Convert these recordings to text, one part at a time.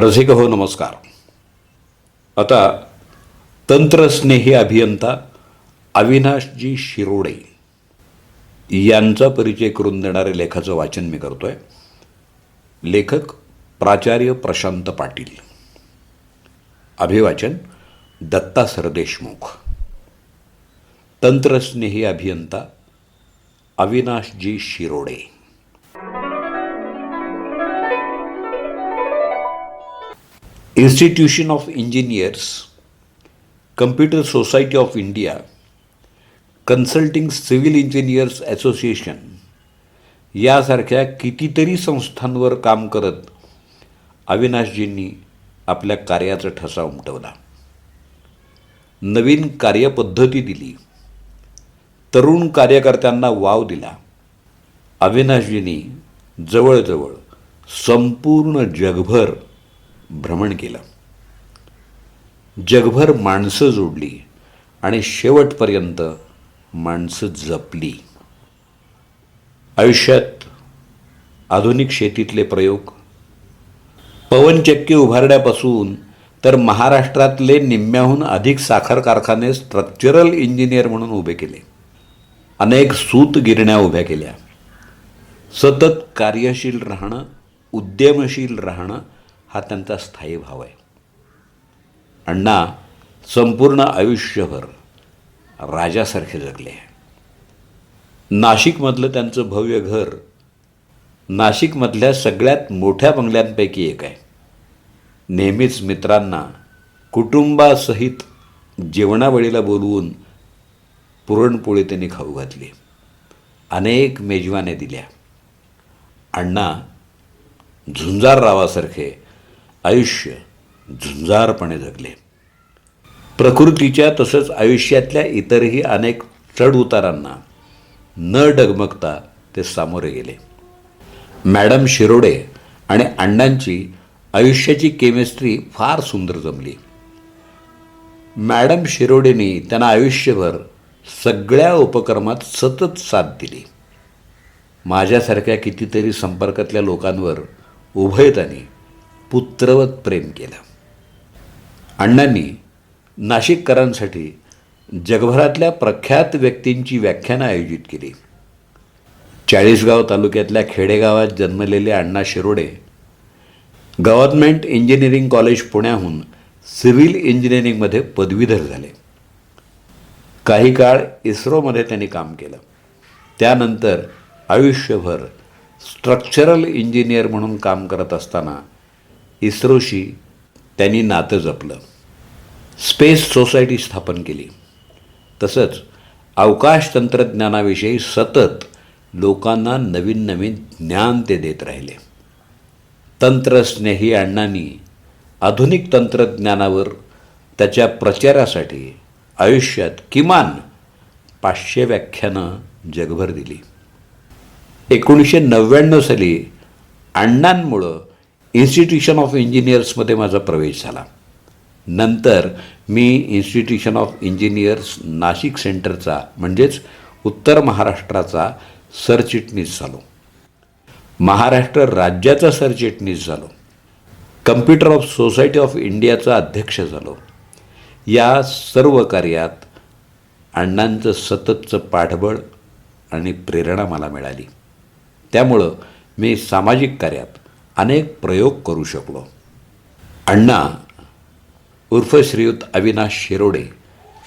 रसिक हो नमस्कार. आता तंत्रस्नेही अभियंता अविनाशजी शिरोडे यांचा परिचय करून देणाऱ्या लेखाचं वाचन मी करतोय. लेखक प्राचार्य प्रशांत पाटील. अभिवाचन दत्ता सरदेशमुख. तंत्रस्नेही अभियंता Avinashji Shirode. Institution of engineers computer society of India consulting civil engineers association यासारख्या कितीतरी संस्थांवर काम करत अविनाशजींनी आपल्या कार्याचा ठसा उमटवला. नवीन कार्यपद्धती दिली. तरुण कार्यकर्त्यांना वाव दिला. अविनाशजींनी जवळजवळ संपूर्ण जगभर भ्रमण केलं. जगभर माणसं जोडली आणि शेवटपर्यंत माणसं जपली. आयुष्यात आधुनिक शेतीतले प्रयोग पवनचक्की उभारण्यापासून तर महाराष्ट्रातले निम्म्याहून अधिक साखर कारखाने स्ट्रक्चरल इंजिनियर म्हणून उभे केले. अनेक सूत गिरण्या उभ्या केल्या. सतत कार्यशील राहणं उद्यमशील राहणं हा त्यांचा स्थायी भाव आहे. अण्णा संपूर्ण आयुष्यभर राजासारखे जगले नाशिकमधलं त्यांचं भव्य घर नाशिकमधल्या सगळ्यात मोठ्या बंगल्यांपैकी एक आहे. नेहमीच मित्रांना कुटुंबासहित जेवणावेळीला बोलवून पुरणपोळी त्यांनी खाऊ घातली. अनेक मेजवाने दिल्या. अण्णा झुंजाररावासारखे आयुष्य झुंजारपणे जगले. प्रकृतीच्या तसंच आयुष्यातल्या इतरही अनेक चढउतारांना न डगमगता ते सामोरे गेले. मॅडम शिरोडे आणि अण्णांची आयुष्याची केमिस्ट्री फार सुंदर जमली. मॅडम शिरोडेनी त्यांना आयुष्यभर सगळ्या उपक्रमात सतत साथ दिली. माझ्यासारख्या कितीतरी संपर्कातल्या लोकांवर उभयतानी पुत्रवत प्रेम केलं. अण्णांनी नाशिककरांसाठी जगभरातल्या प्रख्यात व्यक्तींची व्याख्यानं आयोजित केली. चाळीसगाव तालुक्यातल्या खेडेगावात जन्मलेले Anna Shirode government engineering college पुण्याहून सिव्हिल इंजिनिअरिंगमध्ये पदवीधर झाले. काही काळ इस्रोमध्ये त्यांनी काम केलं. त्यानंतर आयुष्यभर स्ट्रक्चरल इंजिनियर म्हणून काम करत असताना इस्रोशी त्यांनी नातं जपलं. स्पेस सोसायटी स्थापन केली. तसंच अवकाश तंत्रज्ञानाविषयी सतत लोकांना नवीन नवीन ज्ञान ते देत राहिले. तंत्रस्नेही अण्णांनी आधुनिक तंत्रज्ञानावर त्याच्या प्रचारासाठी आयुष्यात किमान पाचशे व्याख्यानं जगभर दिली. एकोणीसशे नव्याण्णव साली अण्णांमुळं इन्स्टिट्यूशन ऑफ इंजिनियर्समध्ये माझा प्रवेश झाला. नंतर मी इन्स्टिट्यूशन ऑफ इंजिनियर्स नाशिक सेंटरचा म्हणजेच उत्तर महाराष्ट्राचा सरचिटणीस झालो. महाराष्ट्र राज्याचा सरचिटणीस झालो. कम्प्युटर ऑफ सोसायटी ऑफ इंडियाचा अध्यक्ष झालो. या सर्व कार्यात अण्णांचं सततचं पाठबळ आणि प्रेरणा मला मिळाली. त्यामुळं मी सामाजिक कार्यात अनेक प्रयोग करू शकलो. अण्णा उर्फ श्रीयुत अविनाश शिरोडे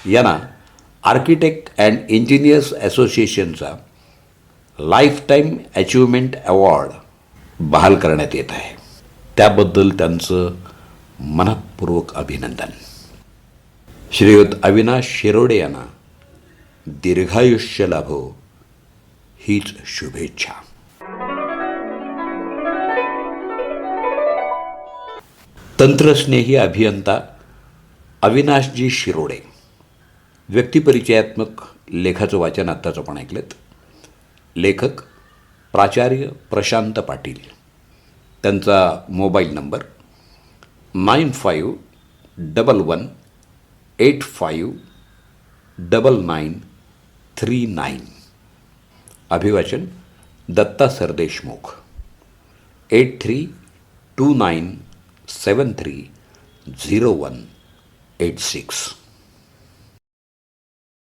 यांना आर्किटेक्ट अँड इंजिनियर्स असोसिएशनचा लाईफ टाईम अचिव्हमेंट अवॉर्ड बहाल करण्यात येत आहे. त्याबद्दल त्यांचं मनपूर्वक अभिनंदन. श्रीयुत अविनाश शिरोडे यांना दीर्घायुष्य लाभो हीच शुभेच्छा. तंत्रस्नेही अभियंता अविनाशजी शिरोडे. व्यक्तिपरिचयात्मक लेखाचं वाचन आत्ताच आपण ऐकलं लेखक प्राचार्य प्रशांत पाटील. त्यांचा mobile number nine five double one eight five double nine three nine. अभिवाचन Datta Sardeshmukh. Eight three two nine seven three zero one eight six